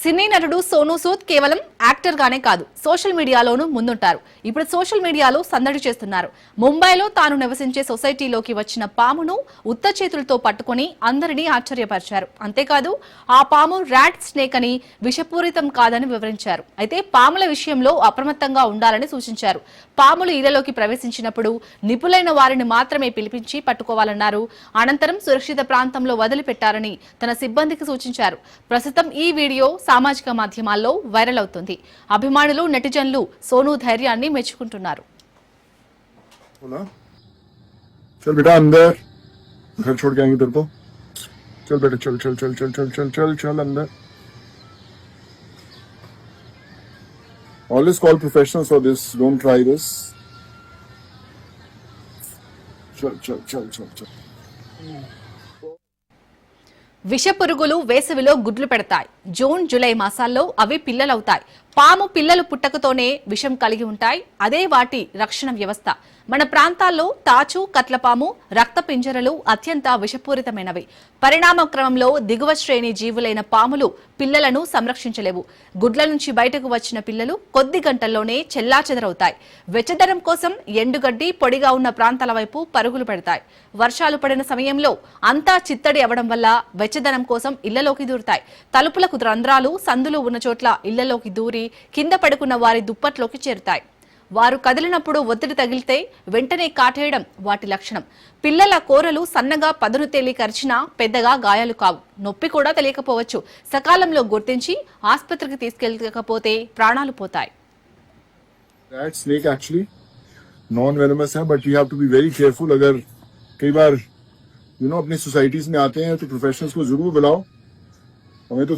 సినీ నటుడు సోనూ సూద్ కేవలం యాక్టర్ గానే కాదు సోషల్ మీడియాలోనూ ముందుంటారు. ఇప్పుడు సోషల్ మీడియాలో సందడి చేస్తున్నారు. ముంబైలో తాను నివసించే సొసైటీలోకి వచ్చిన పామును ఉత్త చేతులతో పట్టుకొని అందరినీ ఆశ్చర్యపరిచారు. అంతేకాదు ఆ పాము ర్యాట్ స్నేక్ అని విషపూరితం కాదని వివరించారు. అయితే పాముల విషయంలో అప్రమత్తంగా ఉండాలని సూచించారు. పాములు ఇళ్ళలోకి ప్రవేశించినప్పుడు నిపులైన వారిని మాత్రమే పిలిపించి పట్టుకోవాలన్నారు. అనంతరం సురక్షిత ప్రాంతంలో వదిలిపెట్టారని తన సిబ్బందికి సూచించారు. ప్రస్తుతం ఈ వీడియో సామాజిక మాధ్యమాల్లో వైరల్ అవుతుంది అభిమానులు నెటిజన్లు సోను ధైర్యాన్ని మెచ్చుకుంటున్నారు बोला चल बेटा अंदर घर छोड़ के आएंगे तेरे को चल बेटा चल चल चल चल चल चल चल चल अंदर always call professionals for this don't try this चल चल चल चल चल విషపురుగులు వేసవిలో గుడ్లు పెడతాయి. జూన్ జూలై మాసాల్లో అవి పిల్లలవుతాయి. పాము పిల్లలు పుట్టకతోనే విషం కలిగి ఉంటాయి. అదే వాటి రక్షణ వ్యవస్థ. మన ప్రాంతాల్లో తాచు కట్లపాము రక్త పింజరలు అత్యంత విషపూరితమైనవి. పరిణామ క్రమంలో దిగువ శ్రేణి జీవులైన పాములు పిల్లలను సంరక్షించలేవు. గుడ్ల నుంచి బయటకు వచ్చిన పిల్లలు కొద్ది గంటల్లోనే చెల్లాచెదరవుతాయి. వెచ్చదనం కోసం ఎండుగడ్డి పొడిగా ఉన్న ప్రాంతాల వైపు పరుగులు పెడతాయి. వర్షాలు పడిన సమయంలో అంతా చిత్తడి అవడం వల్ల వెచ్చదనం కోసం ఇళ్ళలోకి దూరుతాయి. తలుపులకు రంధ్రాలు సందులు ఉన్న చోట్ల ఇళ్ళలోకి దూరి కింద పడుకున్న వారి దుప్పట్లోకి చేరుతాయి వారు కదిలినప్పుడు ఒత్తిడి తగిలితే వెంటనే కాటేయడం వాటి లక్షణం పిల్లల కోరలు సన్నగా పదును తేలి కరిచినా పెద్దగా గాయాలు కావు నొప్పి కూడా తెలియకపోవచ్చు సకాలంలో గుర్తించి ఆసుపత్రికి తీసుకెళ్ళకపోతే ప్రాణాలు పోతాయి that snake actually non venomous है but you have to be very careful अगर कई बार यू नो अपनी सोसाइटीज में आते हैं तो प्रोफेशनल्स को जरूर बुलाओ हमें तो